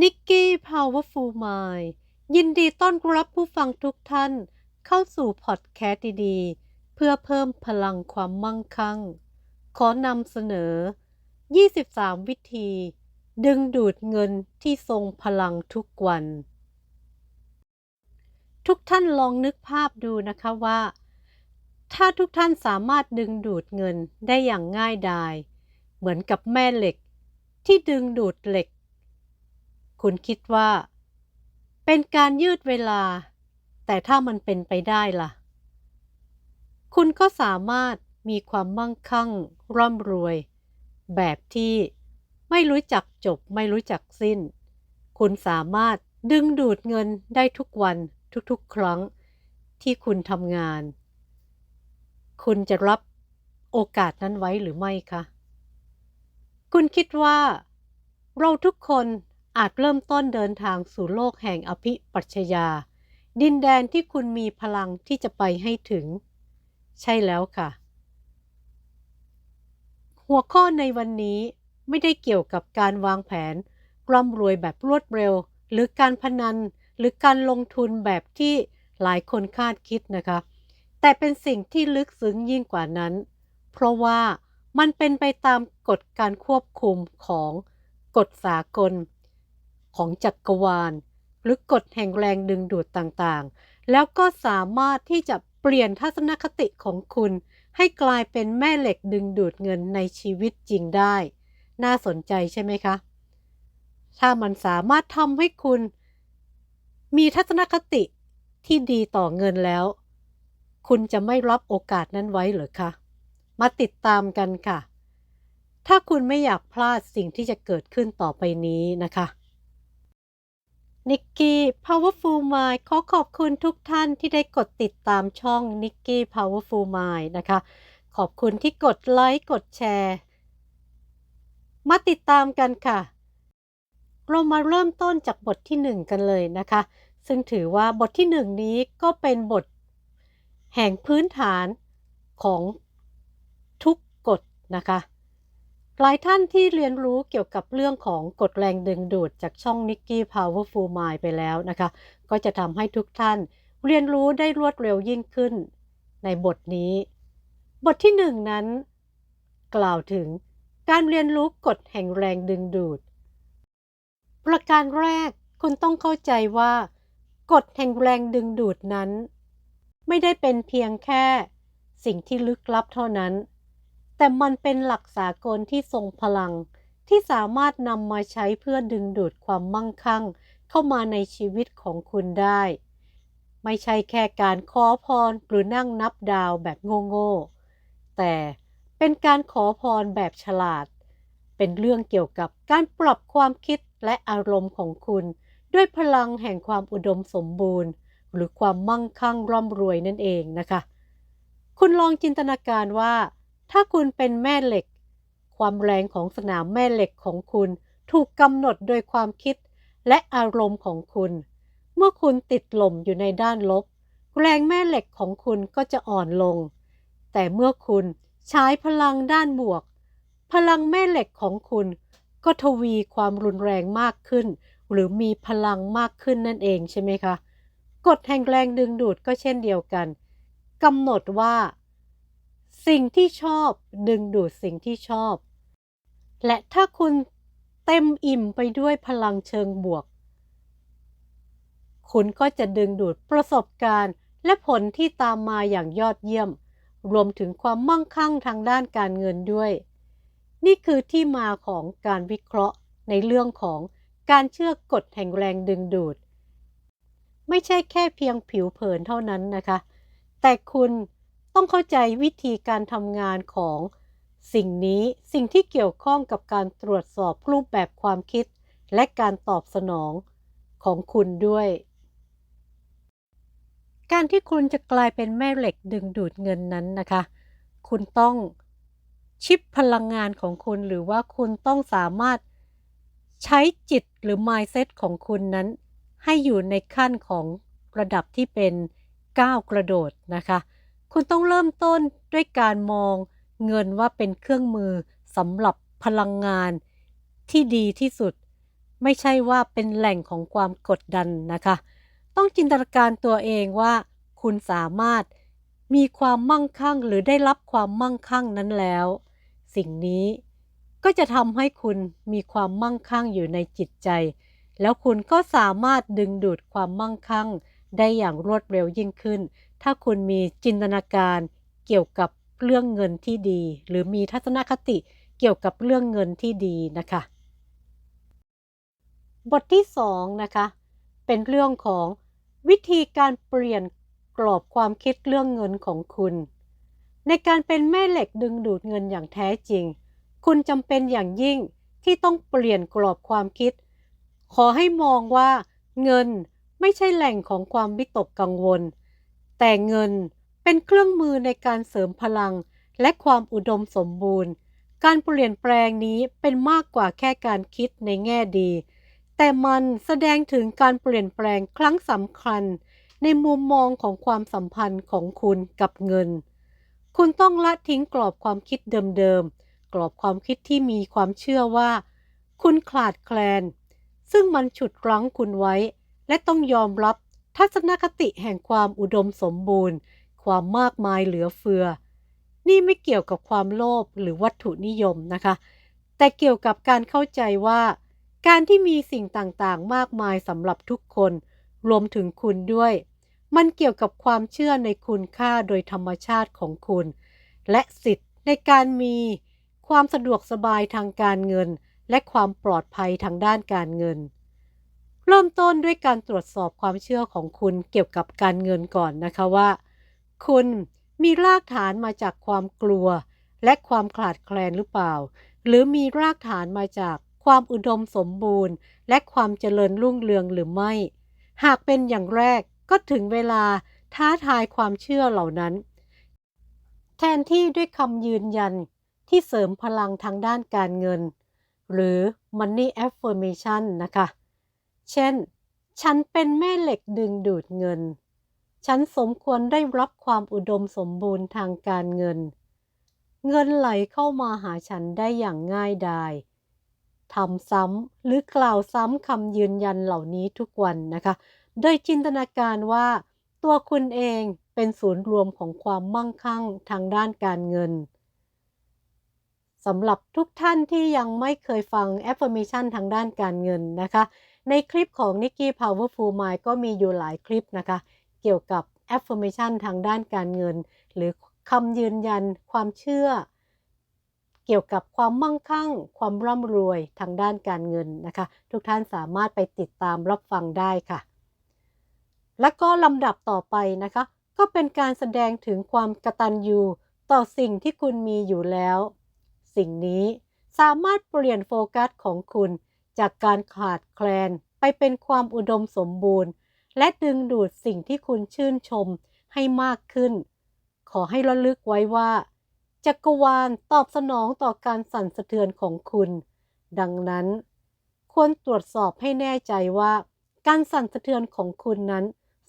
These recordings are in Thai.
นิกกี้ Powerful Mind ยินดีต้อนรับผู้ฟังทุกท่านเข้าสู่พอดแคสต์ดีๆ เพื่อเพิ่มพลังความมั่งคั่ง ขอนำเสนอ 23 วิธี ดึงดูดเงินที่ทรงพลังทุกวัน ทุกท่านลองนึกภาพดูนะคะว่า ถ้าทุกท่านสามารถดึงดูดเงินได้อย่างง่ายดาย เหมือนกับแม่เหล็ก ที่ดึงดูดเหล็ก คุณคิดว่า เป็นการยืดเวลา แต่ถ้ามันเป็นไปได้ล่ะ คุณก็สามารถมีความมั่งคั่ง ร่ำรวย แบบที่ไม่รู้จักจบไม่รู้จักสิ้น คุณสามารถดึงดูดเงินได้ทุกวันทุกๆ ครั้งที่คุณทำงาน คุณจะรับโอกาสนั้นไว้หรือไม่คะ คุณคิดว่า เราทุกคน อาจเริ่มต้นเดินทางสู่โลกแห่งอภิปัชญา ดินแดนที่คุณมีพลังที่จะไปให้ถึง ใช่แล้วค่ะ หัวข้อในวันนี้ไม่ได้เกี่ยวกับการวางแผนร่ำรวยแบบรวดเร็ว หรือการพนัน หรือการลงทุนแบบที่หลายคนคาดคิดนะคะ แต่เป็นสิ่งที่ลึกซึ้งยิ่งกว่านั้น เพราะว่ามันเป็นไปตามกฎการควบคุมของกฎสากล ของจักรวาล หรือกฎแห่งแรงดึงดูดต่างๆ แล้วก็สามารถที่จะเปลี่ยนทัศนคติของคุณ ให้กลายเป็นแม่เหล็กดึงดูดเงินในชีวิตจริงได้ น่าสนใจใช่ไหมคะ ถ้ามันสามารถทำให้คุณ มีทัศนคติที่ดีต่อเงินแล้ว คุณจะไม่รับโอกาสนั้นไว้หรือคะ มาติดตามกันค่ะถ้าคุณไม่อยากพลาดสิ่งที่จะเกิดขึ้นต่อไปนี้นะคะ นิกกี้ Powerful Mind ขอขอบคุณทุกท่านที่ได้กดติดตามช่องนิกกี้ Powerful Mind นะคะ ขอบคุณที่กดไลค์กดแชร์ มาติดตามกันค่ะ เรามาเริ่มต้นจากบทที่หนึ่งกันเลยนะคะ ซึ่งถือว่าบทที่หนึ่งนี้ก็เป็นบทแห่งพื้นฐานของทุกกฎนะคะ หลายท่านที่เรียนรู้เกี่ยวกับเรื่องของกฎแรงดึงดูดจากช่อง Nicky Powerful Mind ไปแล้วนะคะ ก็จะทำให้ทุกท่านเรียนรู้ได้รวดเร็วยิ่งขึ้น ในบทนี้ บทที่หนึ่งนั้น กล่าวถึงการเรียนรู้กฎแห่งแรงดึงดูด ประการแรกคุณต้องเข้าใจว่ากฎแห่งแรงดึงดูดนั้น ไม่ได้เป็นเพียงแค่ สิ่งที่ลึกลับเท่านั้น แต่มันเป็นหลักสากลที่ทรงพลัง ที่สามารถนำมาใช้เพื่อดึงดูดความมั่งคั่ง เข้ามาในชีวิตของคุณได้ ไม่ใช่แค่การขอพรหรือนั่งนับดาวแบบโง่ๆ แต่เป็นการขอพรแบบฉลาด เป็นเรื่องเกี่ยวกับการปรับความคิดและอารมณ์ของคุณ ด้วยพลังแห่งความอุดมสมบูรณ์ หรือความมั่งคั่งร่ำรวยนั่นเองนะคะ คุณลองจินตนาการว่า ถ้าคุณเป็นแม่เหล็ก ความแรงของสนามแม่เหล็กของคุณถูกกำหนดโดยความคิดและอารมณ์ของคุณ เมื่อคุณติดลมอยู่ในด้านลบ แรงแม่เหล็กของคุณก็จะอ่อนลง แต่เมื่อคุณใช้พลังด้านบวก พลังแม่เหล็กของคุณ ก็ทวีความรุนแรงมากขึ้น หรือมีพลังมากขึ้นนั่นเองใช่ไหมคะกฎแห่งแรงดึงดูดก็เช่นเดียวกันกำหนดว่า สิ่งที่ชอบดึงดูดสิ่งที่ชอบ และถ้าคุณเต็มอิ่มไปด้วยพลังเชิงบวก คุณก็จะดึงดูดประสบการณ์ และผลที่ตามมาอย่างยอดเยี่ยม รวมถึงความมั่งคั่งทางด้านการเงินด้วย นี่คือที่มาของการวิเคราะห์ในเรื่องของการเชื่อกฎแห่งแรงดึงดูด ไม่ใช่แค่เพียงผิวเผินเท่านั้นนะคะ แต่คุณ ต้องเข้าใจวิธีการทำงานของสิ่งนี้สิ่งที่เกี่ยวข้องกับการตรวจสอบรูปแบบความคิด และการตอบสนองของคุณด้วย การที่คุณจะกลายเป็นแม่เหล็กดึงดูดเงินนั้นนะคะ คุณต้องชิปพลังงานของคุณหรือว่าคุณต้องสามารถใช้จิตหรือ mindset ของคุณนั้น ให้อยู่ในขั้นของระดับที่เป็นก้าวกระโดดนะคะ คุณต้องเริ่มต้นด้วยการมองเงินว่าเป็นเครื่องมือสำหรับพลังงานที่ดีที่สุด ไม่ใช่ว่าเป็นแหล่งของความกดดันนะคะ ต้องจินตนาการตัวเองว่า คุณสามารถมีความมั่งคั่งหรือได้รับความมั่งคั่งนั้นแล้ว สิ่งนี้ก็จะทำให้คุณมีความมั่งคั่งอยู่ในจิตใจ แล้วคุณก็สามารถดึงดูดความมั่งคั่งได้อย่างรวดเร็วยิ่งขึ้น ถ้าคุณมีจินตนาการเกี่ยวกับเรื่องเงินที่ดี หรือมีทัศนคติเกี่ยวกับเรื่องเงินที่ดีนะคะ บทที่สองนะคะ เป็นเรื่องของวิธีการเปลี่ยนกรอบความคิดเรื่องเงินของคุณ ในการเป็นแม่เหล็กดึงดูดเงินอย่างแท้จริง คุณจำเป็นอย่างยิ่งที่ต้องเปลี่ยนกรอบความคิด ขอให้มองว่า เงินไม่ใช่แหล่งของความวิตกกังวล แต่เงินเป็นเครื่องมือในการเสริมพลังและความอุดมสมบูรณ์ การเปลี่ยนแปลงนี้เป็นมากกว่าแค่การคิดในแง่ดี แต่มันแสดงถึงการเปลี่ยนแปลงครั้งสำคัญ ในมุมมองของความสัมพันธ์ของคุณกับเงิน คุณต้องละทิ้งกรอบความคิดเดิมๆ กรอบความคิดที่มีความเชื่อว่า คุณขาดแคลน ซึ่งมันฉุดรั้งคุณไว้ และต้องยอมรับ ทัศนคติแห่งความอุดมสมบูรณ์ ความมากมายเหลือเฟือ นี่ไม่เกี่ยวกับความโลภหรือวัตถุนิยมนะคะ แต่เกี่ยวกับการเข้าใจว่า การที่มีสิ่งต่างๆ มากมายสำหรับทุกคน รวมถึงคุณด้วย มันเกี่ยวกับความเชื่อในคุณค่าโดยธรรมชาติของคุณ และสิทธิ์ในการมีความสะดวกสบายทางการเงิน และความปลอดภัยทางด้านการเงิน เริ่มต้นด้วยการตรวจสอบความเชื่อของคุณเกี่ยวกับการเงินก่อนนะคะว่า คุณมีรากฐานมาจากความกลัว และความขาดแคลนหรือเปล่า หรือมีรากฐานมาจากความอุดมสมบูรณ์ และความเจริญรุ่งเรืองหรือไม่ หากเป็นอย่างแรกก็ถึงเวลาท้าทายความเชื่อเหล่านั้น แทนที่ด้วยคำยืนยันที่เสริมพลังทางด้านการเงิน หรือ money affirmation นะคะ เช่น ฉันเป็นแม่เหล็กดึงดูดเงิน ฉันสมควรได้รับความอุดมสมบูรณ์ทางการเงิน เงินไหลเข้ามาหาฉันได้อย่างง่ายดายทำซ้ำหรือกล่าวซ้ำคำยืนยันเหล่านี้ทุกวันนะคะ โดยจินตนาการว่า ตัวคุณเองเป็นศูนย์รวมของความมั่งคั่งทางด้านการเงินสำหรับทุกท่านที่ยังไม่เคยฟัง affirmation ทางด้านการเงินนะคะ ในคลิปของ Nikki Powerful Mind ก็มีอยู่หลายคลิปนะคะ เกี่ยวกับ affirmation ทางด้านการเงิน หรือคำยืนยันความเชื่อ เกี่ยวกับความมั่งคั่ง ความร่ำรวยทางด้านการเงินนะคะ ทุกท่านสามารถไปติดตามรับฟังได้ค่ะ และก็ลำดับต่อไปนะคะ ก็เป็นการแสดงถึงความกตัญญูต่อสิ่งที่คุณมีอยู่แล้ว สิ่งนี้สามารถเปลี่ยนโฟกัสของคุณ จากการขาดแคลนไปเป็นความอุดมสมบูรณ์ และดึงดูดสิ่งที่คุณชื่นชมให้มากขึ้น ขอให้ระลึกไว้ว่า จักรวาลตอบสนองต่อการสั่นสะเทือนของคุณ ดังนั้น ควรตรวจสอบให้แน่ใจว่า การสั่นสะเทือนของคุณนั้น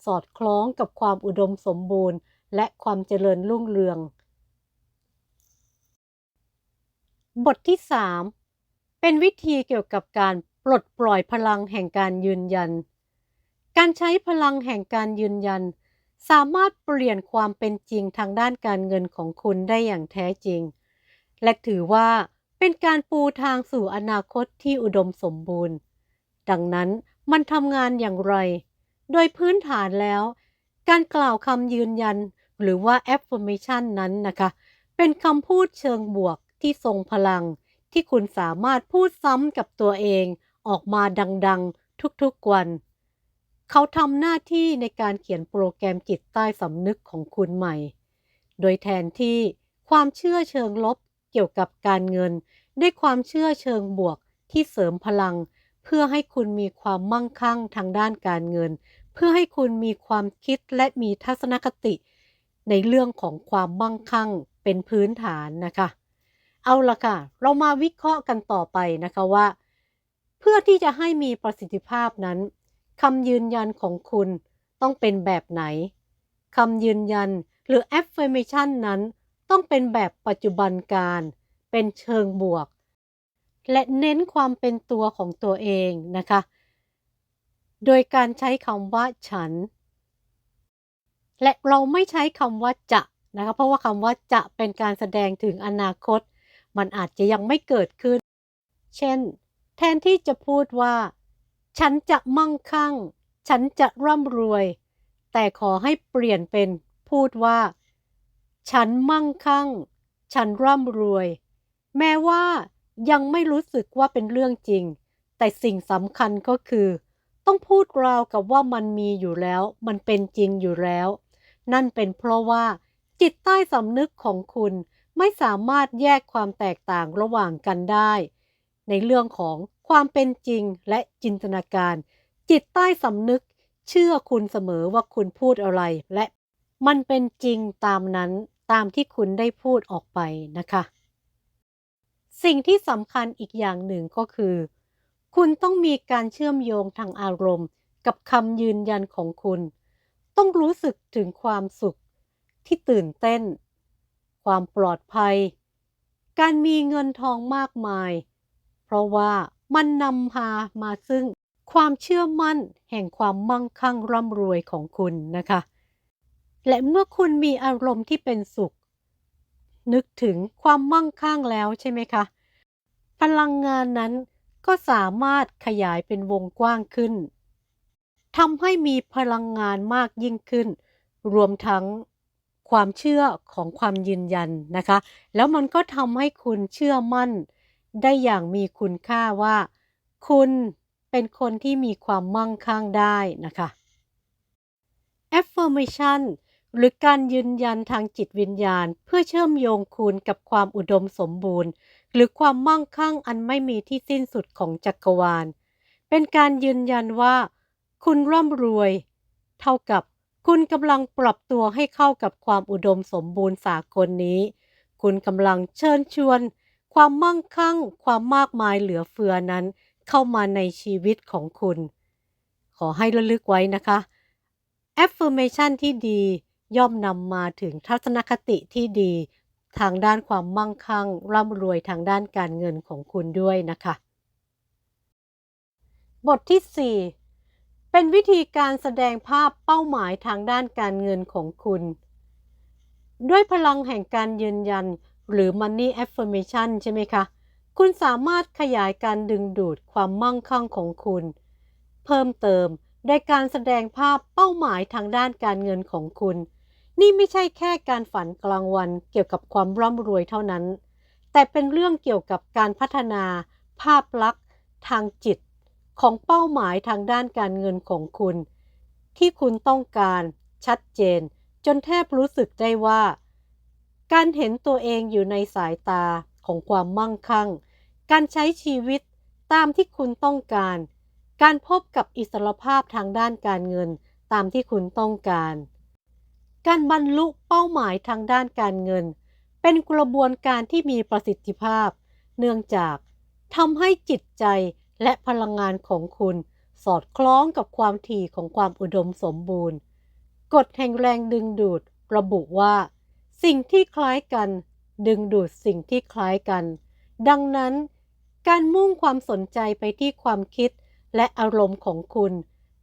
สอดคล้องกับความอุดมสมบูรณ์ และความเจริญรุ่งเรือง บทที่ 3 เป็นวิธีเกี่ยวกับการ ลดปล่อยพลังแห่งการยืนยัน การใช้พลังแห่งการยืนยัน สามารถเปลี่ยนความเป็นจริงทางด้านการเงินของคุณได้อย่างแท้จริง และถือว่าเป็นการปูทางสู่อนาคตที่อุดมสมบูรณ์ ดังนั้นมันทำงานอย่างไร โดยพื้นฐานแล้ว การกล่าวคำยืนยัน หรือว่า affirmation นั้นนะคะ เป็นคำพูดเชิงบวกที่ทรงพลัง ที่คุณสามารถพูดซ้ำกับตัวเอง ออกมาดังๆ ทุกๆวัน เขาทำหน้าที่ในการเขียนโปรแกรมจิตใต้สำนึกของคุณใหม่ โดยแทนที่ความเชื่อเชิงลบเกี่ยวกับการเงิน ด้วยความเชื่อเชิงบวกที่เสริมพลัง เพื่อให้คุณมีความมั่งคั่งทางด้านการเงิน เพื่อให้คุณมีความคิดและมีทัศนคติ ในเรื่องของความมั่งคั่งเป็นพื้นฐานนะคะ เอาละค่ะ เรามาวิเคราะห์กันต่อไปนะคะว่า เพื่อที่จะให้มีประสิทธิภาพนั้นคำยืนยันของคุณต้องเป็นแบบไหนคำยืนยันหรือ affirmation นั้นต้องเป็นแบบปัจจุบันการ เป็นเชิงบวก และเน้นความเป็นตัวของตัวเองนะคะ โดยการใช้คำว่าฉัน และเราไม่ใช้คำว่าจะนะคะเพราะว่าคำว่าจะเป็นการแสดงถึงอนาคต มันอาจจะยังไม่เกิดขึ้น เช่น แทนที่จะพูดว่า ฉันจะมั่งคั่ง ฉันจะร่ำรวย แต่ขอให้เปลี่ยนเป็นพูดว่า ฉันมั่งคั่ง ฉันร่ำรวย แม้ว่ายังไม่รู้สึกว่าเป็นเรื่องจริง แต่สิ่งสำคัญก็คือ ต้องพูดราวกับว่ามันมีอยู่แล้ว มันเป็นจริงอยู่แล้ว นั่นเป็นเพราะว่า จิตใต้สำนึกของคุณไม่สามารถแยกความแตกต่างระหว่างกันได้ ในเรื่องของความเป็นจริงและจินตนาการ จิตใต้สำนึก เชื่อคุณเสมอว่าคุณพูดอะไร และมันเป็นจริงตามนั้นตามที่คุณได้พูดออกไปนะคะ สิ่งที่สำคัญอีกอย่างหนึ่งก็คือ คุณต้องมีการเชื่อมโยงทางอารมณ์ กับคำยืนยันของคุณ ต้องรู้สึกถึงความสุขที่ตื่นเต้น ความปลอดภัย การมีเงินทองมากมาย เพราะว่ามันนำพามาซึ่งความเชื่อมั่นแห่งความมั่งคั่งร่ำรวยของคุณนะคะ และเมื่อคุณมีอารมณ์ที่เป็นสุข นึกถึงความมั่งคั่งแล้วใช่ไหมคะ พลังงานนั้นก็สามารถขยายเป็นวงกว้างขึ้นทำให้มีพลังงานมากยิ่งขึ้น รวมทั้งความเชื่อของความยืนยันนะคะ แล้วมันก็ทำให้คุณเชื่อมั่น ได้อย่างมีคุณค่าว่า คุณเป็นคนที่มีความมั่งคั่งได้นะคะ affirmation หรือการยืนยันทางจิตวิญญาณ เพื่อเชื่อมโยงคุณกับความอุดมสมบูรณ์ หรือความมั่งคั่งอันไม่มีที่สิ้นสุดของจักรวาล เป็นการยืนยันว่า คุณร่ำรวย เท่ากับคุณกำลังปรับตัวให้เข้ากับความอุดมสมบูรณ์สากลนี้ คุณกำลังเชิญชวน ความมั่งคั่ง ความมากมายเหลือเฟือนั้น เข้ามาในชีวิตของคุณ ขอให้ระลึกไว้นะคะ affirmation ที่ดีย่อมนำมาถึงทัศนคติที่ดี ทางด้านความมั่งคั่ง ร่ำรวยทางด้านการเงินของคุณด้วยนะคะ บทที่ 4 เป็นวิธีการแสดงภาพเป้าหมายทางด้านการเงินของคุณ ด้วยพลังแห่งการยืนยัน หรือ Money Affirmation ใช่ไหมคะ คุณสามารถขยายการดึงดูดความมั่งคั่งของคุณ เพิ่มเติมโดยการแสดงภาพเป้าหมายทางด้านการเงินของคุณ นี่ไม่ใช่แค่การฝันกลางวันเกี่ยวกับความร่ำรวยเท่านั้น แต่เป็นเรื่องเกี่ยวกับการพัฒนา ภาพลักษณ์ ทางจิต ของเป้าหมายทางด้านการเงินของคุณ ที่คุณต้องการ ชัดเจน จนแทบรู้สึกได้ว่า การเห็นตัวเองอยู่ในสายตาของความมั่งคั่ง การใช้ชีวิตตามที่คุณต้องการ การพบกับอิสรภาพทางด้านการเงินตามที่คุณต้องการ การบรรลุเป้าหมายทางด้านการเงิน เป็นกระบวนการที่มีประสิทธิภาพ เนื่องจากทำให้จิตใจและพลังงานของคุณ สอดคล้องกับความถี่ของความอุดมสมบูรณ์ กฎแห่งแรงดึงดูดระบุว่า สิ่งที่คล้ายกัน ดึงดูดสิ่งที่คล้ายกัน ดังนั้น การมุ่งความสนใจไปที่ความคิดและอารมณ์ของคุณ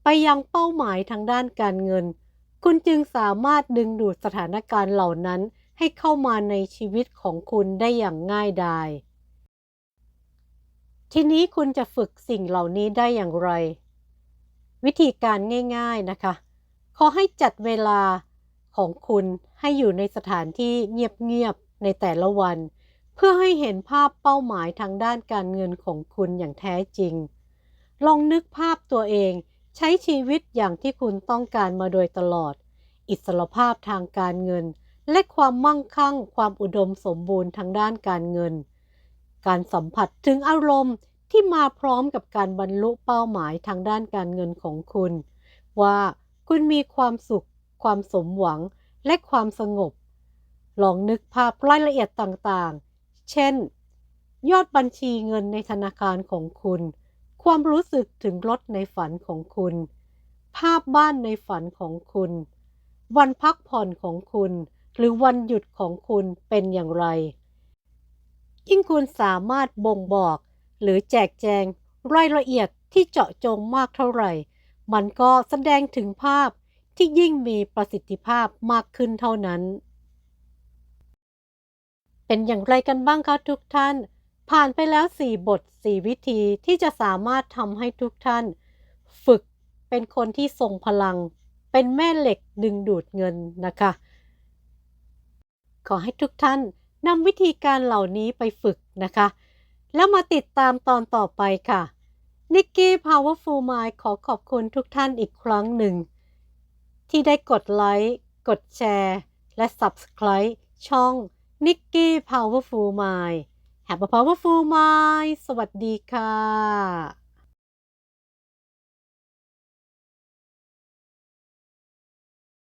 ไปยังเป้าหมายทางด้านการเงิน คุณจึงสามารถดึงดูดสถานการณ์เหล่านั้นให้เข้ามาในชีวิตของคุณได้อย่างง่ายดาย ทีนี้คุณจะฝึกสิ่งเหล่านี้ได้อย่างไร วิธีการง่าย ๆนะคะ ขอให้จัดเวลา ของคุณให้อยู่ในสถานที่เงียบๆในแต่ละวัน เพื่อให้เห็นภาพเป้าหมายทางด้านการเงินของคุณอย่างแท้จริง ลองนึกภาพตัวเอง ใช้ชีวิตอย่างที่คุณต้องการมาโดยตลอด อิสรภาพทางการเงิน และความมั่งคั่ง ความอุดมสมบูรณ์ทางด้านการเงิน การสัมผัสถึงอารมณ์ที่มาพร้อมกับการบรรลุเป้าหมายทางด้านการเงินของคุณ ว่าคุณมีความสุข ความสมหวังและความสงบ ลองนึกภาพรายละเอียดต่างๆ เช่น ยอดบัญชีเงินในธนาคารของคุณ ความรู้สึกถึงรถในฝันของคุณ ภาพบ้านในฝันของคุณ วันพักผ่อนของคุณ หรือวันหยุดของคุณเป็นอย่างไร ยิ่งคุณสามารถบ่งบอก หรือแจกแจงรายละเอียดที่เจาะจงมากเท่าไหร่ มันก็แสดงถึงภาพ ที่ยิ่งมีประสิทธิภาพมากขึ้นเท่านั้น เป็นอย่างไรกันบ้างคะทุกท่าน ผ่านไปแล้ว 4 บท 4 วิธีที่จะสามารถทำให้ทุกท่าน ฝึกเป็นคนที่ทรงพลัง เป็นแม่เหล็กดึงดูดเงินนะคะ ขอให้ทุกท่านนำวิธีการเหล่านี้ไปฝึกนะคะ แล้วมาติดตามตอนต่อไปค่ะนิกกี้ Powerful Mind ขอขอบคุณทุกท่านอีกครั้งหนึ่ง ที่ได้กดไลค์ กดแชร์ และ Subscribe ช่อง Nikki Powerful Mind Have a Powerful Mind สวัสดีค่ะ